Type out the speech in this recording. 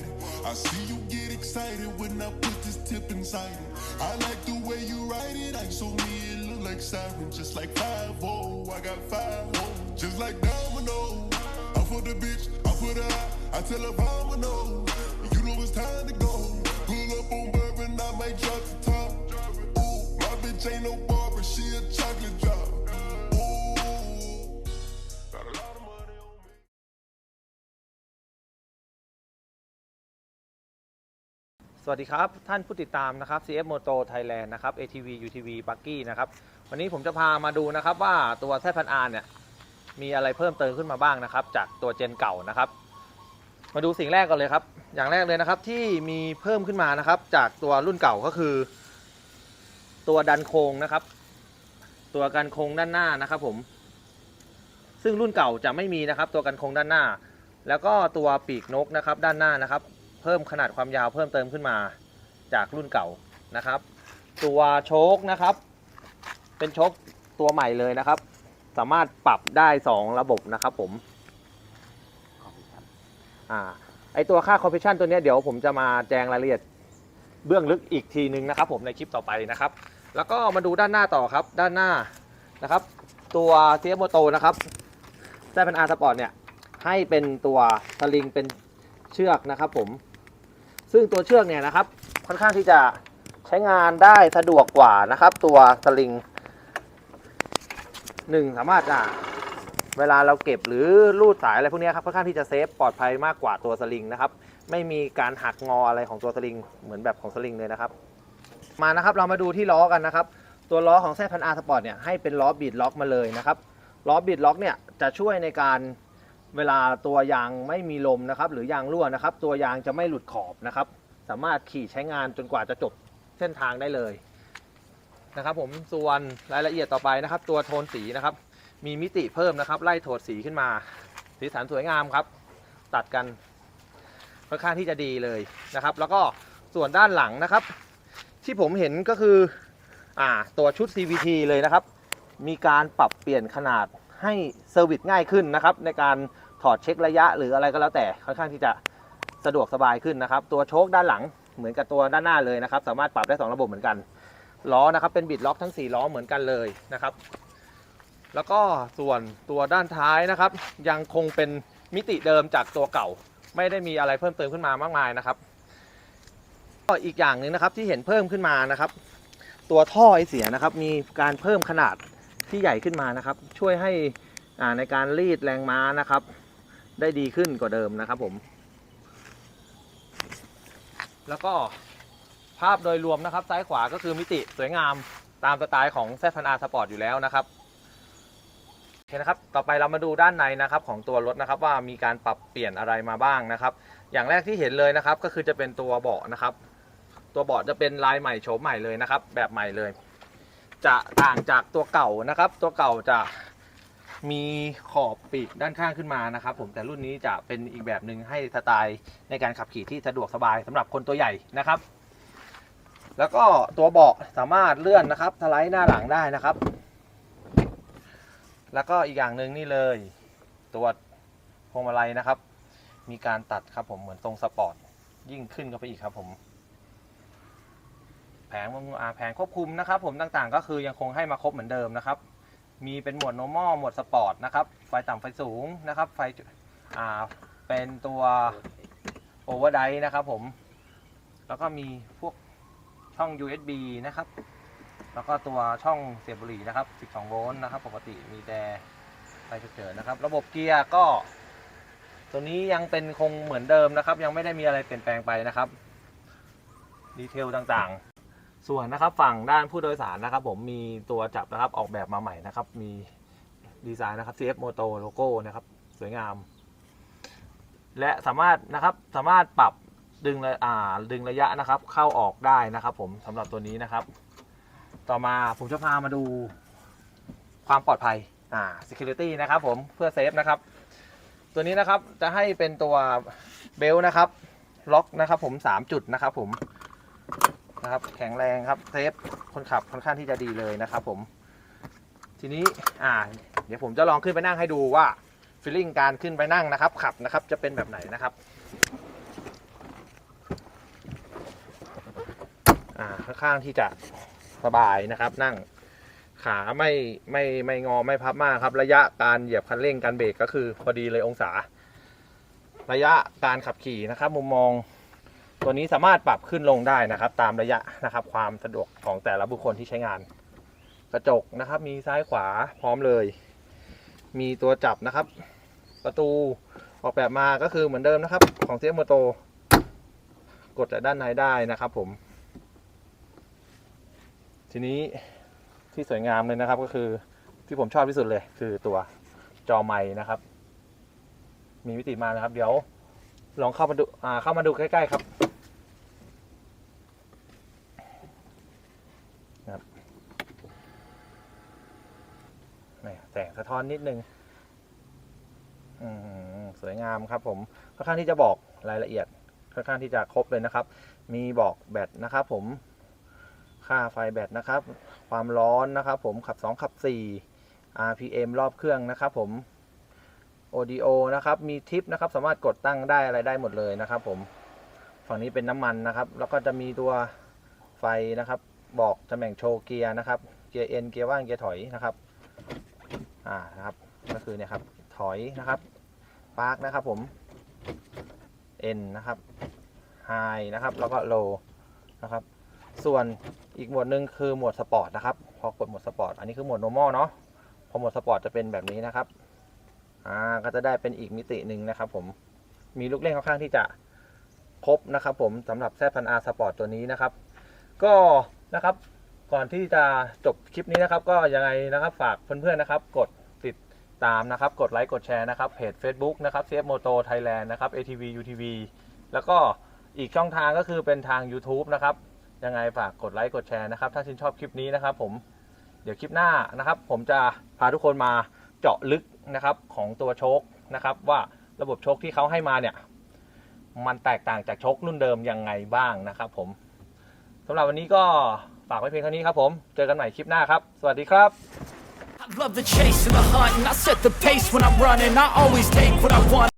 it. I see you get excited when I put this tip inside it. I like the way you ride it. I so me it look like siren, just like five oh. I got five oh, just like domino. I for the bitch, I put her out. I tell her domino. วัสดีครับ ท่านผู้ติดตามนะครับ CF Moto Thailand นะครับ ATV UTV Buggy นะครับ วันนี้ผมจะพามาดูนะครับว่าตัวแซพันอาเนี่ย มีอะไรเพิ่มเติมขึ้นมาบ้างนะครับ จากตัวเจนเก่านะครับ มาดูสิ่งแรกก่อนเลยครับ อย่างแรกเลยนะครับที่มีเพิ่มขึ้นมานะครับ จากตัวรุ่นเก่าก็คือ ตัวดันโครงนะครับ ตัวกันโครงด้านหน้านะครับผม ซึ่งรุ่นเก่าจะไม่มีนะครับ ตัวกันโครงด้านหน้า แล้วก็ตัวปีกนกนะครับ ด้านหน้านะครับ เพิ่มขนาดความยาวเพิ่มเติมขึ้นมาจากรุ่นเก่านะครับ ตัวโชคนะครับ เป็นโชคตัวใหม่เลยนะครับ สามารถปรับได้ 2 ระบบนะครับผมอ่าไอตัวค่าคอมเพรสชันตัวนี้เดี๋ยวผมจะมาแจงรายละเอียดเบื้องลึกอีกทีนึงนะครับ ผมในคลิปต่อไปนะครับ แล้วก็มาดูด้านหน้าต่อครับ ด้านหน้านะครับ ตัวเซียโมโตนะครับแซเป็นอาร์สปอร์ตเนี่ยให้เป็นตัวสลิงเป็นเชือกนะครับผม ซึ่งตัวเชือกเนี่ยนะครับค่อนข้างที่จะใช้งานได้สะดวกกว่านะครับ ตัวสลิงหนึ่งสามารถอะเวลาเราเก็บหรือลูดสายอะไรพวกนี้ครับค่อนข้างที่จะเซฟปลอดภัยมากกว่าตัวสลิงนะครับไม่มีการหักงออะไรของตัวสลิงเหมือนแบบของสลิงเลยนะครับ มานะครับเรามาดูที่ล้อกันนะครับ ตัวล้อของแซพันอาร์สปอร์ตเนี่ยให้เป็นล้อบีดล็อกมาเลยนะครับล้อบีดล็อกเนี่ยจะช่วยในการ เวลาตัวยางไม่มีลมนะครับ หรือยางรั่วนะครับ ตัวยางจะไม่หลุดขอบนะครับ สามารถขี่ใช้งานจนกว่าจะจบเส้นทางได้เลยนะครับ ผมส่วนรายละเอียดต่อไปนะครับ ตัวโทนสีนะครับ มีมิติเพิ่มนะครับ ไล่โทนสีขึ้นมา สีสันสวยงามครับ ตัดกันค่อนข้างที่จะดีเลยนะครับ แล้วก็ส่วนด้านหลังนะครับ ที่ผมเห็นก็คืออ่าตัวชุด CVT เลยนะครับ มีการปรับเปลี่ยนขนาดให้เซอร์วิสง่ายขึ้นนะครับ ในการ ถอดเช็คระยะหรืออะไรก็แล้วแต่ค่อนข้างที่จะสะดวกสบายขึ้นนะครับ ตัวโชคด้านหลังเหมือนกับตัวด้านหน้าเลยนะครับ สามารถปรับได้ 2 ระบบเหมือนกันล้อนะครับเป็นบิดล็อกทั้ง 4 ล้อเหมือนกันเลยนะครับ แล้วก็ส่วนตัวด้านท้ายนะครับ ยังคงเป็นมิติเดิมจากตัวเก่า ไม่ได้มีอะไรเพิ่มเติมขึ้นมามากมายนะครับก็อีกอย่างหนึ่งนะครับที่เห็นเพิ่มขึ้นมานะครับ ตัวท่อไอเสียนะครับ มีการเพิ่มขนาดที่ใหญ่ขึ้นมานะครับ ช่วยให้อ่าในการรีดแรงม้านะครับ ได้ดีขึ้นกว่าเดิมนะครับผม แล้วก็ภาพโดยรวมนะครับ ซ้ายขวาก็คือมิติสวยงามตามสไตล์ของแซฟันอาสปอร์ตอยู่แล้วนะครับโอเคนะครับ ต่อไปเรามาดูด้านในนะครับของตัวรถนะครับว่ามีการปรับเปลี่ยนอะไรมาบ้างนะครับ อย่างแรกที่เห็นเลยนะครับก็คือจะเป็นตัวเบาะนะครับ ตัวเบาะจะเป็นลายใหม่โฉมใหม่เลยนะครับ แบบใหม่เลย จะต่างจากตัวเก่านะครับ ตัวเก่าจะ มีขอบปีกด้านข้างขึ้นมานะครับผมแต่รุ่นนี้จะเป็นอีกแบบหนึ่งให้สไตล์ในการขับขี่ที่สะดวกสบายสำหรับคนตัวใหญ่นะครับ แล้วก็ตัวเบาะสามารถเลื่อนนะครับสไลด์หน้าหลังได้นะครับ แล้วก็อีกอย่างหนึ่งนี่เลย ตัวพวงมาลัยนะครับ มีการตัดครับผมเหมือนทรงสปอร์ตยิ่งขึ้นเข้าไปอีกครับผมแผงอ่าแผงควบคุมนะครับ ผมต่างๆ ก็คือยังคงให้มาครบเหมือนเดิมนะครับ มีเป็นหมวด normal หมวดสปอร์ตนะครับ ไฟต่ำไฟสูงนะครับ ไฟอ่าเป็นตัว overdrive นะครับผม แล้วก็มีพวกช่อง USB นะครับ แล้วก็ตัวช่องเสียบบุหรี่นะครับ 12 โวลต์นะครับ ปกติมีแต่ไฟฉุกเฉินนะครับ ระบบเกียร์ก็ ตัวนี้ยังเป็นคงเหมือนเดิมนะครับ ยังไม่ได้มีอะไรเปลี่ยนแปลงไปนะครับ ดีเทลต่างๆ ส่วนนะครับฝั่งด้านผู้โดยสารนะครับ ผมมีตัวจับนะครับออกแบบมาใหม่นะครับ มีดีไซน์นะครับ CF Moto โลโก้นะครับ สวยงาม และสามารถนะครับสามารถปรับดึงระอ่าดึงระยะนะครับ เข้าออกได้นะครับ ผมสำหรับตัวนี้นะครับ ต่อมาผมจะพามาดูความปลอดภัยอ่า security นะครับผมเพื่อเซฟนะครับ ตัวนี้นะครับจะให้เป็นตัวเบลนะครับ ล็อกนะครับ ผม3จุดนะครับ ผม นะครับ แข็งแรงครับเซฟคนขับค่อนข้างที่จะดีเลยนะครับผม ทีนี้อ่า เดี๋ยวผมจะลองขึ้นไปนั่งให้ดูว่าฟีลลิ่งการขึ้นไปนั่งนะครับ ขับนะครับจะเป็นแบบไหนนะครับอ่าค่อนข้างที่จะสบายนะครับนั่งขาไม่ไม่ไม่งอไม่พับมากครับ ระยะการเหยียบคันเร่งการเบรกก็คือพอดีเลยองศา ระยะการขับขี่นะครับ มุมมอง ตัวนี้สามารถปรับขึ้นลงได้นะครับ ตามระยะนะครับ ความสะดวกของแต่ละบุคคลที่ใช้งาน กระจกนะครับ มีซ้ายขวาพร้อมเลย มีตัวจับนะครับ ประตูออกแบบมาก็คือเหมือนเดิมนะครับ ของเซียโมโตกดจากด้านในได้นะครับผม ทีนี้ที่สวยงามเลยนะครับก็คือที่ผมชอบที่สุดเลย คือตัวจอไม้นะครับ มีมิติมานะครับ เดี๋ยวลองเข้ามาดูเข้ามาดูใกล้ ๆ ครับ แสงสะท้อนนิดนึงสวยงามครับ ผมค่อนข้างที่จะบอกรายละเอียดค่อนข้างที่จะครบเลยนะครับ มีบอกแบตนะครับ ผมค่าไฟแบตนะครับ ความร้อนนะครับ ผมขับ 2 ขับ 4 RPM รอบเครื่องนะครับผม Audio นะครับ มีทิปนะครับ สามารถกดตั้งได้อะไรได้หมดเลยนะครับ ผมฝั่งนี้เป็นน้ำมันนะครับ แล้วก็จะมีตัวไฟนะครับ บอกตำแหน่งโชว์เกียร์นะครับ เกียร์เอ็นเกียร์ว่างเกียร์ถอยนะครับ อ่านะครับ ก็คือเนี่ยครับ ถอยนะครับปาร์กนะครับผม N นะครับ High นะครับ แล้วก็ Low นะครับ ส่วนอีกหมวดหนึ่งคือหมวดสปอร์ตนะครับ พอกดหมวดสปอร์ต อันนี้คือหมวด normal เนาะ พอโหมดสปอร์ตจะเป็นแบบนี้นะครับ อ่า ก็จะได้เป็นอีกมิติหนึ่งนะครับ ผม มีลูกเล่นค่อนข้างที่จะครบนะครับ ผมสำหรับแซพันอาสปอร์ตตัวนี้นะครับ ก็นะครับ ก่อนที่จะจบคลิปนี้นะครับ ก็ยังไงนะครับ ฝากเพื่อนๆนะครับ กด ตามนะครับ กดไลค์กดแชร์นะครับ เพจ Facebook นะครับ CF Moto Thailand นะครับ ATV UTV แล้วก็อีกช่องทางก็คือเป็นทาง YouTube นะครับ ยังไงฝากกดไลค์กดแชร์นะครับ ถ้าชื่นชอบคลิปนี้นะครับผมเดี๋ยวคลิปหน้านะครับ ผมจะพาทุกคนมาเจาะลึกนะครับของตัวโชคนะครับ ว่าระบบโชคที่เขาให้มาเนี่ย มันแตกต่างจากโชครุ่นเดิมยังไงบ้างนะครับ ผมสำหรับวันนี้ก็ฝากไว้เพียงเท่านี้ครับผม เจอกันใหม่คลิปหน้าครับ สวัสดีครับ I love the chase and the hunt, and I set the pace when I'm running. I always take what I want.